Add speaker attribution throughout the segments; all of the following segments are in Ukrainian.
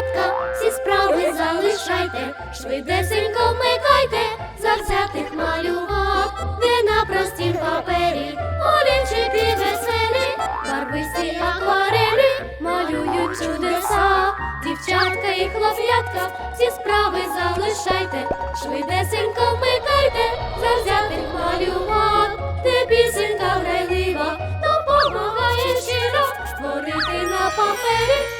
Speaker 1: хлоп'ятка, всі справи залишайте, швидесенько вмикайте, завзятих малював, де на простім папері, олівчики веселі, барвисті акварелі малюють чудеса. Дівчатка і хлоп'ятка, всі справи залишайте, швидесенько вмикайте, завзятих малював, де пісенька грайлива, допомагає щиро створити на папері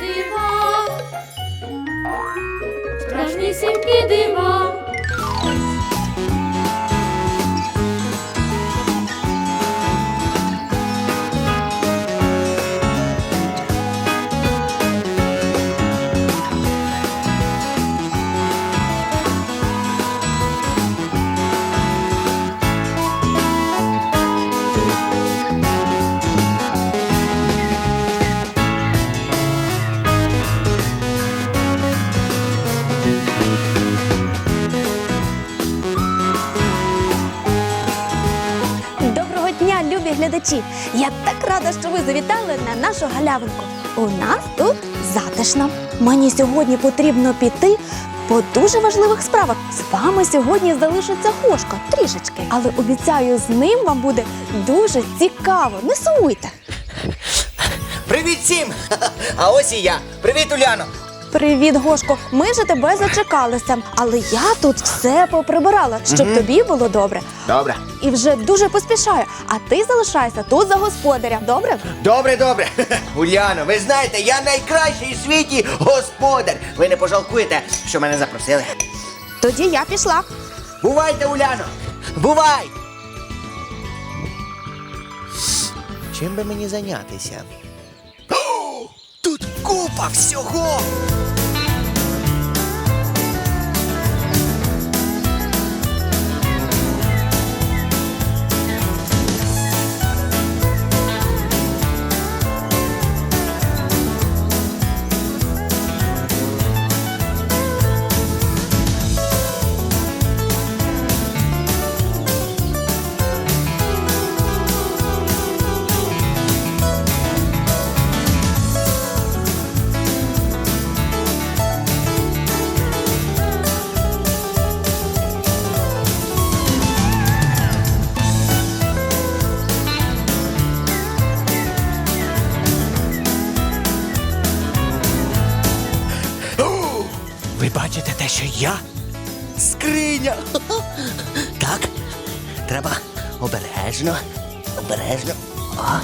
Speaker 1: дива. Страшнісінькі дива.
Speaker 2: Глядачі! Я так рада, що ви завітали на нашу галявинку. У нас тут затишно. Мені сьогодні потрібно піти по дуже важливих справах. З вами сьогодні залишиться Хошка трішечки, але обіцяю, з ним вам буде дуже цікаво. Не сумуйте.
Speaker 3: Привіт всім! А ось і я. Привіт, Уляно!
Speaker 2: Привіт, Гошко. Ми ж тебе зачекалися, але я тут все поприбирала, щоб тобі було добре.
Speaker 3: Добре.
Speaker 2: І вже дуже поспішаю. А ти залишайся тут за господаря. Добре?
Speaker 3: Добре, добре. Уляно, ви знаєте, я найкращий в світі господар. Ви не пожалкуєте, що мене запросили.
Speaker 2: Тоді я пішла.
Speaker 3: Бувайте, Уляно! Бувай! Чим би мені зайнятися? Купа всього! Ви бачите те, що я? Скриня. Так. Треба обережно. Обережно. О,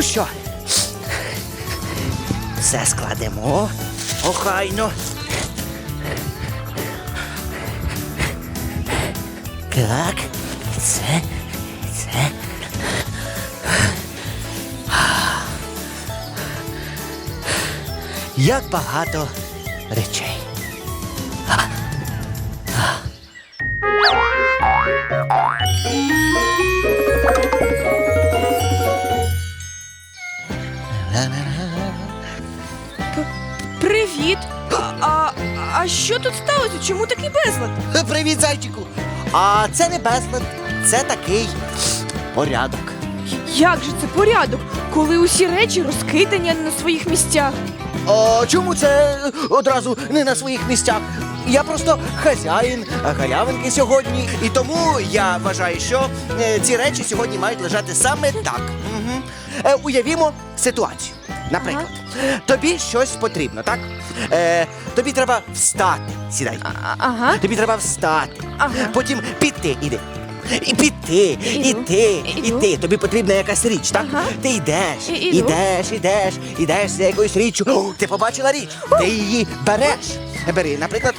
Speaker 3: Ну що? Все складемо. Охайно. Так. Це. Це. Як багато речей.
Speaker 4: Привіт! А, а, а що тут сталося? Чому такий безлад?
Speaker 3: Привіт, зайчику! А це не безлад, це такий порядок.
Speaker 4: Як же це порядок, коли усі речі розкидані на своїх місцях?
Speaker 3: А чому це одразу не на своїх місцях? Я просто хазяїн галявинки сьогодні, і тому я вважаю, що е, ці речі сьогодні мають лежати саме так. Угу. Уявімо ситуацію. Наприклад, тобі щось потрібно, так? Е, тобі треба встати. Сідай.
Speaker 4: Ага.
Speaker 3: Тобі треба встати.
Speaker 4: Ага.
Speaker 3: Потім піти, іди. І піти, іти, іти. Тобі потрібна якась річ, так?
Speaker 4: Ага.
Speaker 3: Ти йдеш,
Speaker 4: І- іду.
Speaker 3: ідеш, ідеш, ідеш за якоюсь річчю. О, ти побачила річ, ти її береш. Бери, наприклад,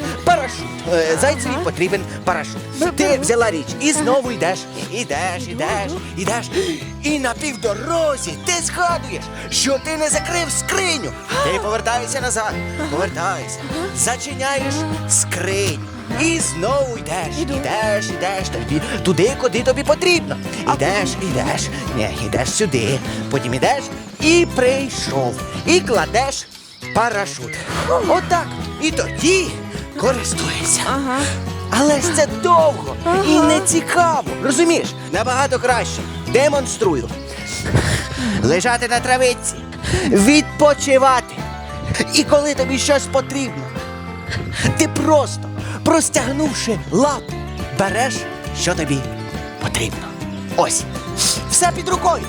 Speaker 3: парашут. Е, Зайцеві потрібен парашут. Ти взяла річ і знову йдеш, ідеш, ідеш, ідеш. І на півдорозі ти згадуєш, що ти не закрив скриню. Ти повертаєшся назад, повертаєшся, зачиняєш скриню. І знову йдеш, ідеш, ідеш тобі, туди, куди тобі потрібно. Ідеш, ідеш, ні, ідеш сюди, потім ідеш і прийшов. І кладеш парашут. Отак. І тоді користуєшся.
Speaker 4: Ага.
Speaker 3: Але ж це довго і не цікаво. Розумієш? Набагато краще. Демонструю. Лежати на травиці, відпочивати. І коли тобі щось потрібно, ти просто, простягнувши лапу, береш, що тобі потрібно. Ось. Все під рукою.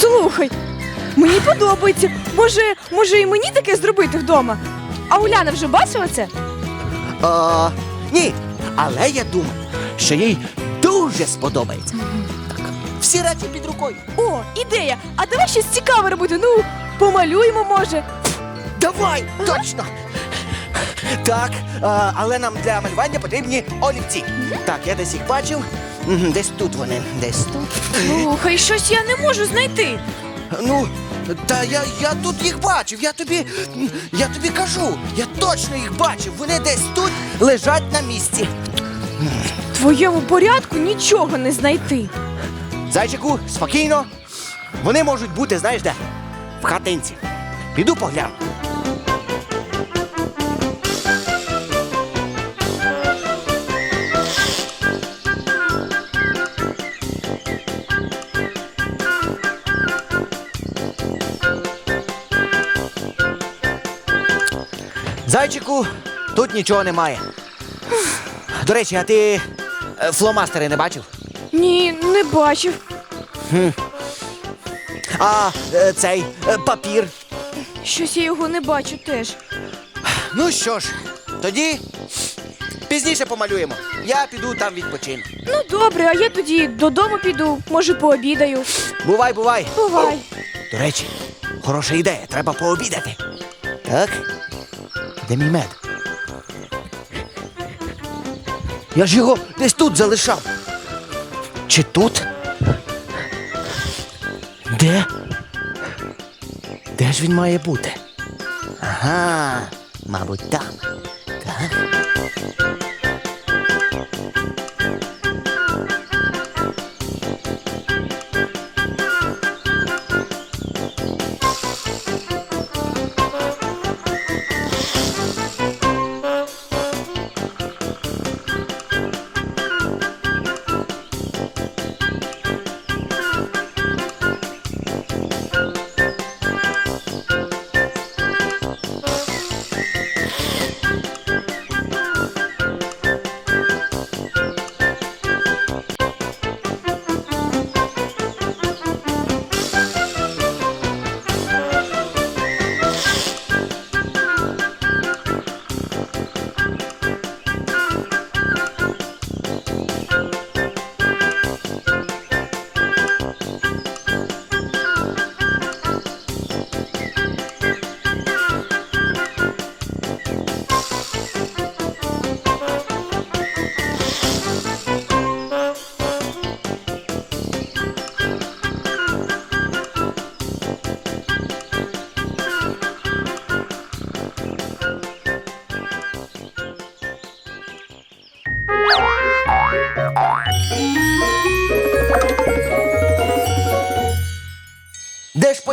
Speaker 4: Слухай, мені подобається. Може, може і мені таке зробити вдома? А Уляна вже бачила це?
Speaker 3: А, ні, але я думаю, що їй дуже сподобається. Так. Всі речі під рукою.
Speaker 4: О, ідея! А давай щось цікаве робити. Ну, помалюємо, може.
Speaker 3: Давай, точно. Так, а, але нам для малювання потрібні олівці. Так, я десь їх бачив. Мгм, Десь тут вони, десь тут.
Speaker 4: Слухай, щось я не можу знайти.
Speaker 3: Ну, та я, я тут їх бачив. Я тобі. Я тобі кажу. Я точно їх бачив. Вони десь тут лежать на місці.
Speaker 4: В твоєму порядку нічого не знайти.
Speaker 3: Зайчику, спокійно. Вони можуть бути, знаєш де? В хатинці. Піду погляну. Зайчику, тут нічого немає. До речі, а ти е, фломастери не бачив?
Speaker 4: Ні, не бачив.
Speaker 3: А е, цей е, папір.
Speaker 4: Щось я його не бачу теж.
Speaker 3: Ну що ж, тоді пізніше помалюємо. Я піду там відпочину.
Speaker 4: Ну добре, а я тоді додому піду, може пообідаю.
Speaker 3: Бувай, бувай.
Speaker 4: Бувай.
Speaker 3: До речі, хороша ідея, треба пообідати. Так? Де мій мед? Я ж його десь тут залишав. Чи тут? Де? Де ж він має бути? Ага, мабуть, там. Так.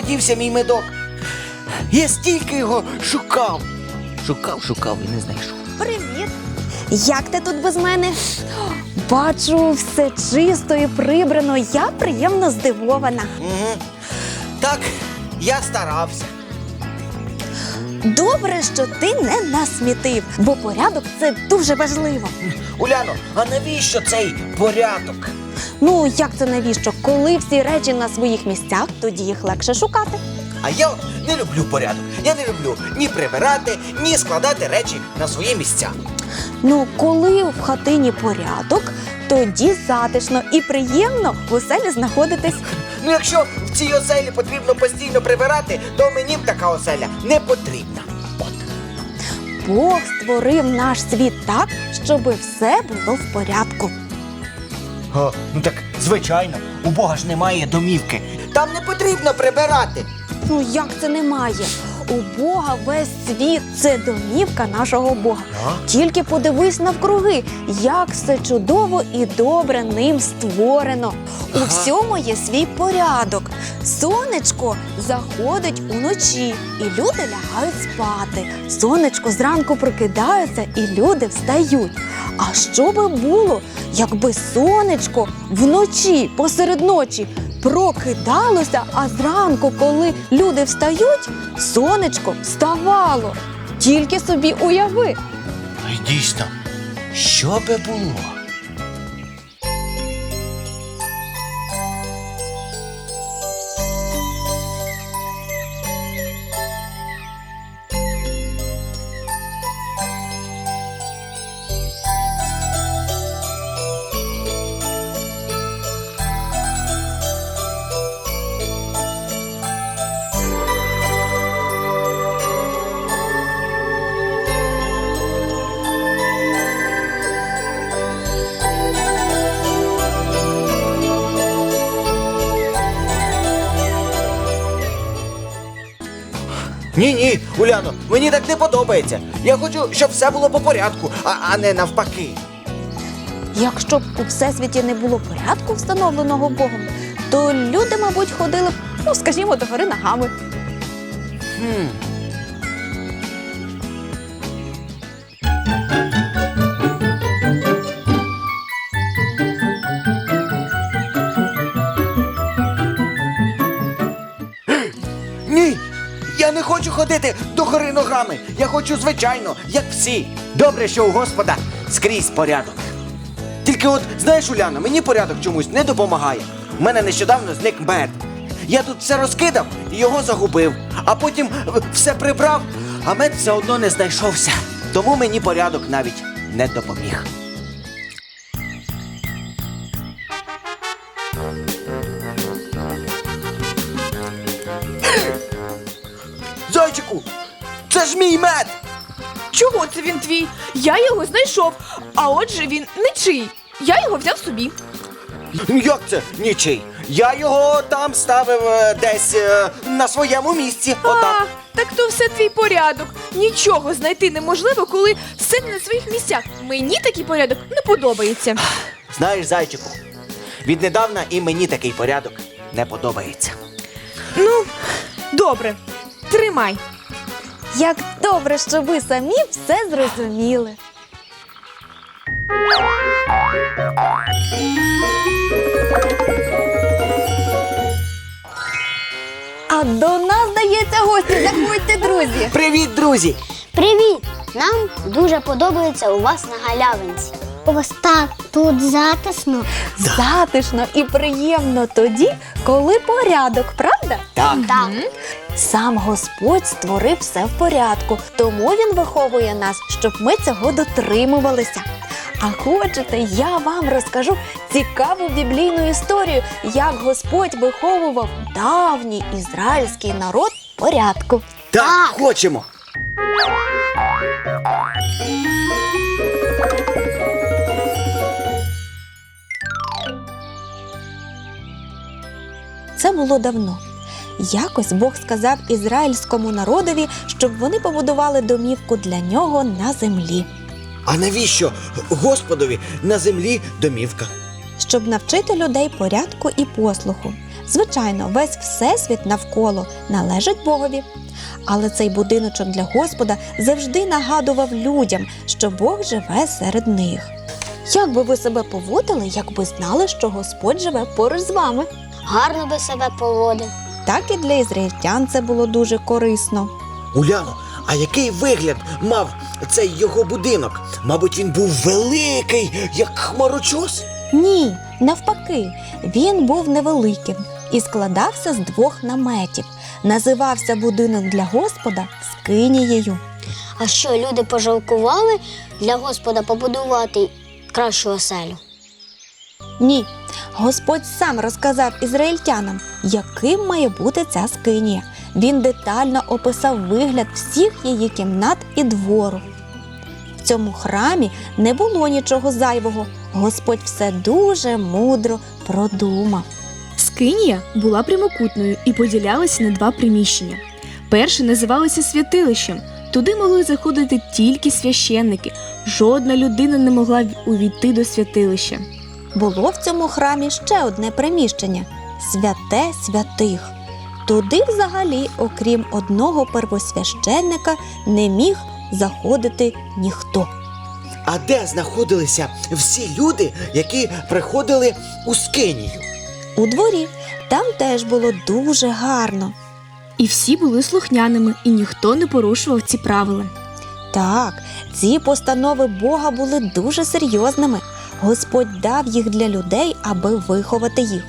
Speaker 3: Подівся мій медок? Я стільки його шукав. Шукав, шукав і не знайшов.
Speaker 2: Привіт! Як ти тут без мене? Бачу, все чисто і прибрано. Я приємно здивована.
Speaker 3: Угу. Так, я старався.
Speaker 2: Добре, що ти не насмітив, бо порядок це дуже важливо.
Speaker 3: Уляно, а навіщо цей порядок?
Speaker 2: Ну, як це навіщо? Коли всі речі на своїх місцях, тоді їх легше шукати.
Speaker 3: А я от не люблю порядок. Я не люблю ні прибирати, ні складати речі на свої місця.
Speaker 2: Ну, коли в хатині порядок, тоді затишно і приємно в оселі знаходитись.
Speaker 3: Ну, якщо в цій оселі потрібно постійно прибирати, то мені б така оселя не потрібна. От.
Speaker 2: Бог створив наш світ так, щоб все було в порядку.
Speaker 3: О, ну так, звичайно, у Бога ж немає домівки. Там не потрібно прибирати.
Speaker 2: Ну як це немає? У Бога весь світ це домівка нашого Бога. Тільки подивись навкруги, як все чудово і добре ним створено. У всьому є свій порядок. Сонечко заходить уночі, і люди лягають спати. Сонечко зранку прокидається, і люди встають. А що би було, якби сонечко вночі посеред ночі прокидалося, а зранку, коли люди встають, сонечко вставало. Тільки собі уяви.
Speaker 3: Ай, дійсно, що би було? Ні, ні, Уляно, мені так не подобається. Я хочу, щоб все було по порядку, а, а не навпаки.
Speaker 2: Якщо б у всесвіті не було порядку, встановленого Богом, то люди, мабуть, ходили б, ну, скажімо, догори ногами.
Speaker 3: Хм. Хочу ходити догори ногами. Я хочу звичайно, як всі. Добре, що у Господа скрізь порядок. Тільки от, знаєш, Уляна, мені порядок чомусь не допомагає. У мене нещодавно зник мед. Я тут все розкидав і його загубив, а потім е, все прибрав, а мед все одно не знайшовся. Тому мені порядок навіть не допоміг. Ж мій мед!
Speaker 4: Чого це він твій? Я його знайшов, а отже він нечий. Я його взяв собі.
Speaker 3: Як це нічий? Я його там ставив е, десь е, на своєму місці. Отак.
Speaker 4: А, так то все твій порядок. Нічого знайти неможливо, коли все не на своїх місцях. Мені такий порядок не подобається.
Speaker 3: Знаєш, зайчику, віднедавна і мені такий порядок не подобається.
Speaker 4: Ну, добре, тримай.
Speaker 2: Як добре, що ви самі все зрозуміли. А до нас, здається, гості. Заходьте, друзі.
Speaker 3: Привіт, друзі!
Speaker 5: Привіт! Нам дуже подобається у вас на галявинці. У вас так тут затишно.
Speaker 2: Затишно і приємно тоді, коли порядок, правда?
Speaker 3: Так.
Speaker 5: Так.
Speaker 2: Сам Господь створив все в порядку, тому він виховує нас, щоб ми цього дотримувалися. А хочете, я вам розкажу цікаву біблійну історію, як Господь виховував давній ізраїльський народ в порядку.
Speaker 3: Так,
Speaker 5: Так.
Speaker 3: хочемо.
Speaker 2: Це було давно. Якось Бог сказав ізраїльському народові, щоб вони побудували домівку для нього на землі.
Speaker 3: А навіщо Господові на землі домівка?
Speaker 2: щоб навчити людей порядку і послуху. Звичайно, весь всесвіт навколо належить Богові. Але цей будиночок для Господа завжди нагадував людям, що Бог живе серед них. Як би ви себе поводили, якби знали, що Господь живе поруч з вами?
Speaker 5: Гарно би себе поводив.
Speaker 2: Так і для ізраїльтян це було дуже корисно.
Speaker 3: Уляно, а який вигляд мав цей його будинок? Мабуть, він був великий, як хмарочос.
Speaker 2: Ні, навпаки, він був невеликим і складався з двох наметів. Називався будинок для Господа скинією.
Speaker 5: А що люди пожалкували для Господа побудувати кращу оселю?
Speaker 2: Ні, Господь сам розказав ізраїльтянам, яким має бути ця скинія. Він детально описав вигляд всіх її кімнат і двору. В цьому храмі не було нічого зайвого. Господь все дуже мудро продумав.
Speaker 4: Скинія була прямокутною і поділялася на два приміщення. Перше називалося святилищем. Туди могли заходити тільки священники. Жодна людина не могла увійти до святилища.
Speaker 2: Було в цьому храмі ще одне приміщення святе святих. Туди взагалі, окрім одного первосвященника, не міг заходити ніхто.
Speaker 3: А де знаходилися всі люди, які приходили у Скинію?
Speaker 2: У дворі там теж було дуже гарно.
Speaker 4: І всі були слухняними, і ніхто не порушував ці правила.
Speaker 2: Так, ці постанови Бога були дуже серйозними. Господь дав їх для людей, аби виховати їх.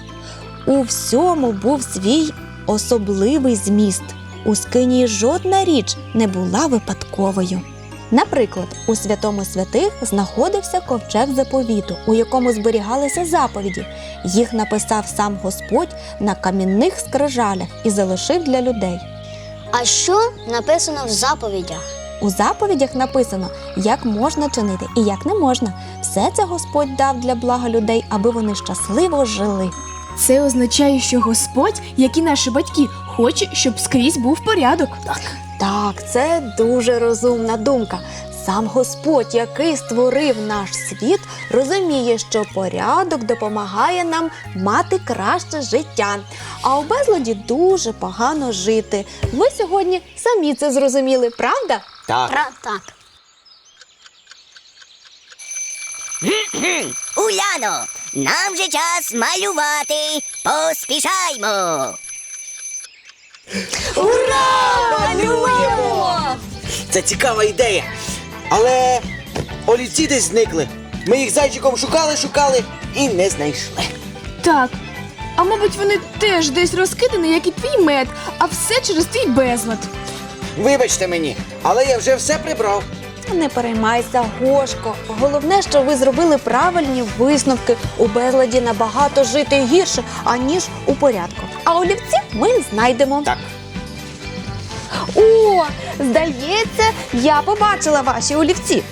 Speaker 2: У всьому був свій особливий зміст. У скині жодна річ не була випадковою. Наприклад, у святому святих знаходився ковчег заповіту, у якому зберігалися заповіді. Їх написав сам Господь на камінних скрижалях і залишив для людей.
Speaker 5: А що написано в заповідях?
Speaker 2: У заповідях написано, як можна чинити і як не можна. Все це Господь дав для блага людей, аби вони щасливо жили.
Speaker 4: Це означає, що Господь, як і наші батьки, хоче, щоб скрізь був порядок.
Speaker 2: Так, це дуже розумна думка. Сам Господь, який створив наш світ, розуміє, що порядок допомагає нам мати краще життя. А у безладі дуже погано жити. Ви сьогодні самі це зрозуміли, правда?
Speaker 3: Так.
Speaker 5: Ра, так.
Speaker 6: Уляно, нам же час малювати. Поспішаймо.
Speaker 3: Малюємо! Це цікава ідея. Але олівці десь зникли. Ми їх зайчиком шукали, шукали і не знайшли.
Speaker 4: Так. А мабуть, вони теж десь розкидані, як і твій мед, а все через твій безлад.
Speaker 3: Вибачте мені, але я вже все прибрав.
Speaker 2: Не переймайся, Гошко. Головне, що ви зробили правильні висновки. У безладі набагато жити гірше, аніж у порядку. А олівці ми знайдемо.
Speaker 3: Так.
Speaker 2: О, здається, я побачила ваші олівці.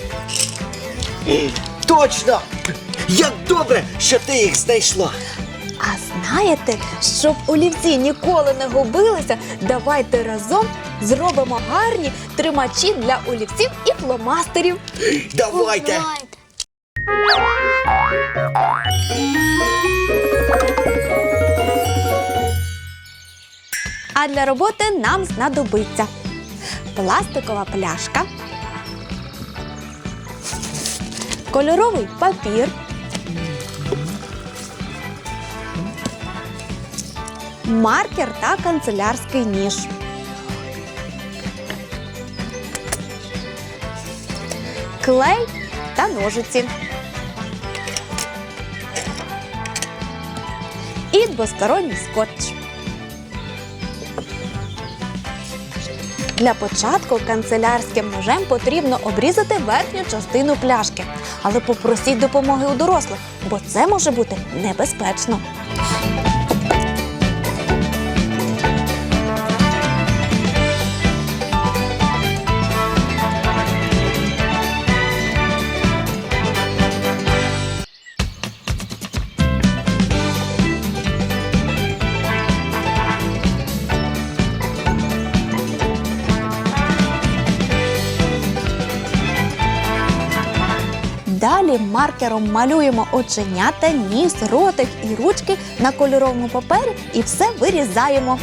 Speaker 3: Точно! Як добре, що ти їх знайшла.
Speaker 2: А знаєте, щоб олівці ніколи не губилися, давайте разом зробимо гарні тримачі для олівців і фломастерів.
Speaker 3: Давайте!
Speaker 2: А для роботи нам знадобиться пластикова пляшка, кольоровий папір, маркер та канцелярський ніж. Клей та ножиці. І двосторонній скотч. Для початку канцелярським ножем потрібно обрізати верхню частину пляшки, але попросіть допомоги у дорослих, бо це може бути небезпечно. Далі маркером малюємо оченята, ніс, ротик і ручки на кольоровому папері і все вирізаємо.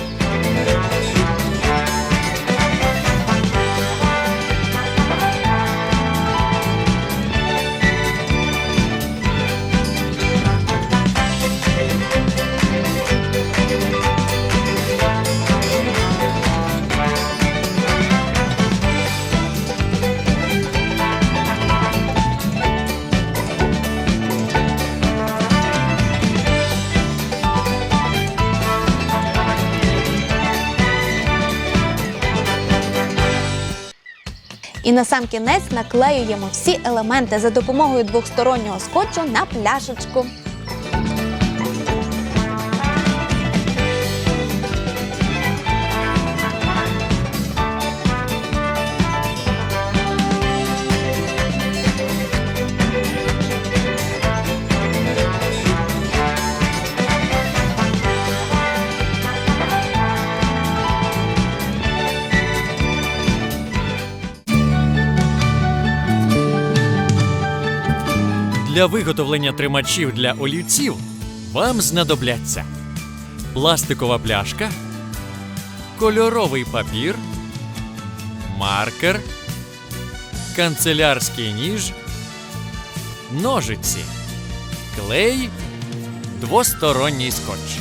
Speaker 2: І на сам кінець наклеюємо всі елементи за допомогою двохстороннього скотчу на пляшечку.
Speaker 7: Для виготовлення тримачів для олівців вам знадобляться пластикова пляшка, кольоровий папір, маркер, канцелярський ніж, ножиці, клей, двосторонній скотч.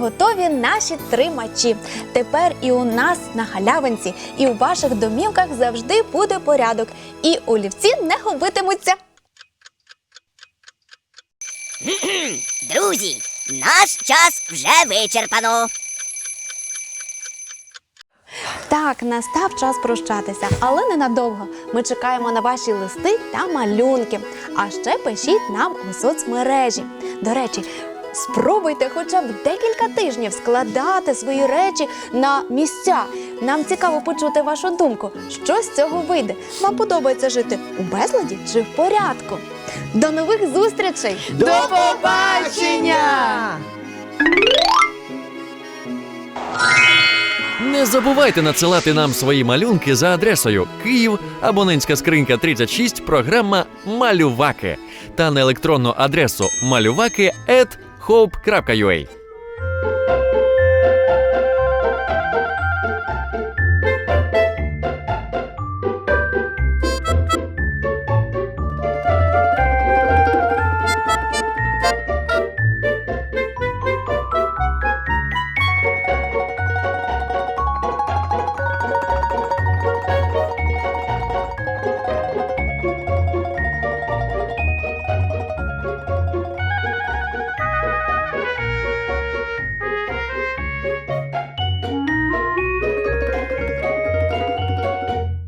Speaker 2: Готові наші тримачі. Тепер і у нас на халявинці, і у ваших домівках завжди буде порядок, і олівці не губитимуться.
Speaker 6: Друзі, наш час вже вичерпано.
Speaker 2: Так, настав час прощатися, але ненадовго. Ми чекаємо на ваші листи та малюнки. А ще пишіть нам у соцмережі. До речі, спробуйте хоча б декілька тижнів складати свої речі на місця. Нам цікаво почути вашу думку. Що з цього вийде? Вам подобається жити у безладі чи в порядку? До нових зустрічей!
Speaker 3: До побачення!
Speaker 7: Не забувайте надсилати нам свої малюнки за адресою Київ, абонентська скринька 36, програма Малюваки та на електронну адресу малюваки.hope.ua.